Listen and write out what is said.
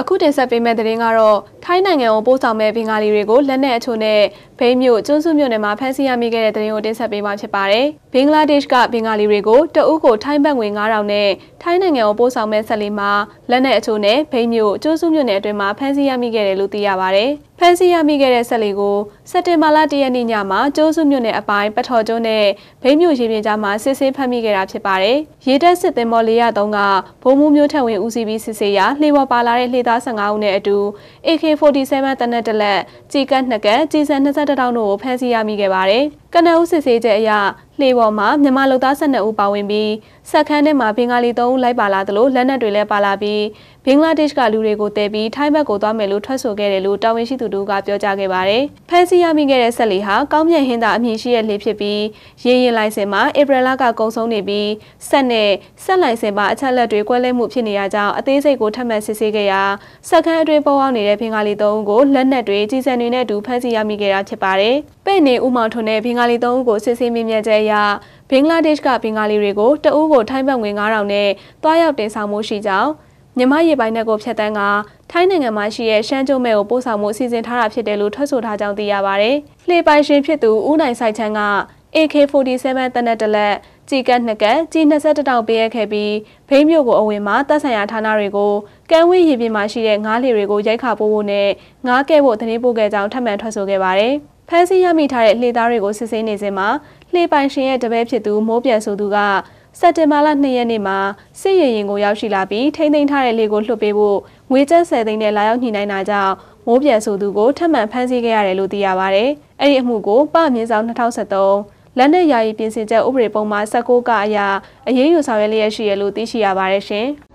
အခုတင်ဆက်ပေးမယ့်သတင်းကတော့ထိုင်းနိုင်ငံကိုပို့ဆောင်မဲ့ဘင်္ဂါလီတွေကိုလက်နက်အချို့နဲ့ဘိန်းမြို့ကျွန်းစုမြို့နယ်မှာဖမ်းဆီးရမိခဲ့တဲ့သတင်းကိုတင်ဆက်ပေးမှာဖြစ်ပါတယ်။ဘင်္ဂလားဒေ့ရှ်ကဘင်္ဂါလီတွေကိုတအုပ်ကိုထိုင်းဘတ်ငွေ9000နဲ့ထိုင်းနိုင်ငံကိုပို့ဆောင်မဲ့ဆက်လီမှာလက်နက်အချို့နဲ့ဘိန်းမြို့ကျွန်းစုမြို့နယ်အတွင်းမှာဖမ်းဆီးရမိခဲ့တယ်လို့သိရပါတယ်။ ဖမ်းဆီးရမိခဲ့တဲ့ဆက်လီကိုစက်တင်ဘာလ၁ရက်နေ့ညမှာကျွန်းစုမြို့နယ်အပိုင်းပထော်ကျွန်းနဲ့ဘိန်းမြို့ရေပြင်ကြားမှာစစ်ဆေးဖမ်းမိခဲ့တာဖြစ်ပါတယ်။ရေတပ်စစ်သင်္ဘော403ကဘုံမှုမျိုးထက်ဝင်ဦးစီးပြီးစစ်ဆေးရာလှေပေါ်ပါလာတဲ့လှေသား15ဦးနဲ့အတူ AK47 တနက်တလက်ကြီးကတ်နှစ်ကတ်ကြီးစံ22တောင်းတို့ကိုဖမ်းဆီးရမိခဲ့ပါတယ်။ကနအုပ်စစ်ဆေးချက်အရ လှေပေါ်မှာမြန်မာလူသား12ဦးပါဝင်ပြီးစက်ခန်းထဲမှာဘင်္ဂါလီ3ဦးလိုက်ပါလာသလိုလက်နက်တွေလည်းပါလာပြီးဘင်္ဂလားဒေ့ရှ်ကလူတွေကိုတည်ပြီးထိုင်းဘက်ကိုသွားမယ်လို့ထွက်ဆိုခဲ့တယ်လို့တာဝန်ရှိသူတို့ကပြောကြားခဲ့ပါတယ်။ဖမ်းဆီးရမိခဲ့တဲ့ဆက်လီဟာကောင်းမြတ်ဟင်းသာအမည်ရှိတဲ့လှေဖြစ်ပြီးရေရင်လိုင်စင်မှာဧပြီလကကုံဆုံးနေပြီးဆက်နဲ့ဆက်လိုင်စင်မှာအချက်လက်တွေကွဲလဲမှုဖြစ်နေရကြောင်းအသေးစိတ်ကိုထပ်မံစစ်ဆေးခဲ့ရာစက်ခန်းအတွင်းပေါ်ပေါက်နေတဲ့ဘင်္ဂါလီ3ဦးကိုလက်နက်တွေကြီးစံတွေနဲ့အတူဖမ်းဆီးရမိခဲ့တာဖြစ်ပါတယ်။ ပဲ့နေဦးမောင်ထွန်းနဲ့ဘင်္ဂါလီ3ဦးကိုစစ်ဆေးမြင်မြတ်ချက်အရဘင်္ဂလားဒေ့ရှ်ကဘင်္ဂါလီတွေကိုတအူးကိုထိုင်းဘတ်ငွေ9000နဲ့တွားရောက်တင်ဆောင်မှုရှိကြောင်းမြန်မာရေပိုင်နယ်ကိုဖျက်တမ်းကထိုင်းနိုင်ငံမှာရှိတဲ့ရှမ်းကျုံမဲကိုပို့ဆောင်မှုအစီအစဉ်ထားတာဖြစ်တယ်လို့ထွက်ဆိုထားကြောင်းသိရပါဗျ။လှေပိုင်ရှင်ဖြစ်သူဦးနိုင်ဆိုင်ချန်းက AK47 တနက်တလက်ကြီးကတ်နှစ်ကတ်ကြီး21တောင်ပေးရခဲ့ပြီးဘိန်းမြို့ကိုအဝင်မှာတပ်ဆိုင်ရာဌာနတွေကိုကမ်းဝေးရေပြင်မှာရှိတဲ့ငားလှေတွေကိုရိုက်ခါပို့ဖို့နဲ့ငားကဲဖို့သတင်းပို့ခဲ့ကြောင်းထပ်မံထွက်ဆိုခဲ့ပါတယ်။ ဖမ်းဆီးရမိထားတဲ့လှေသားတွေကိုစစ်ဆေးနေစဉ်မှာလှေပိုင်ရှင်ရဲ့တပည့်ဖြစ်သူမိုးပြန်ဆိုသူကစက်တင်ဘာလ2ရက်နေ့မှာစစ်ရင်ရင်ကိုရောက်ရှိလာပြီးထိမ့်သိမ်းထားတဲ့လေကိုလွှတ်ပေးဖို့ငွေကျပ်10သိန်းနဲ့လာရောက်ညှိနှိုင်းတာကြောင့်မိုးပြန်ဆိုသူကိုထပ်မံဖမ်းဆီးခဲ့ရတယ်လို့သိရပါဗျ။အဲ့ဒီအမှုကိုပမြင့်ဆောင်2023လက်နက်ယာယီပြင်ဆင်ချက်ဥပဒေပုံမှာ19ကအရာအရေးယူဆောင်ရွက်လျက်ရှိရလို့သိရှိရပါတယ်ရှင်။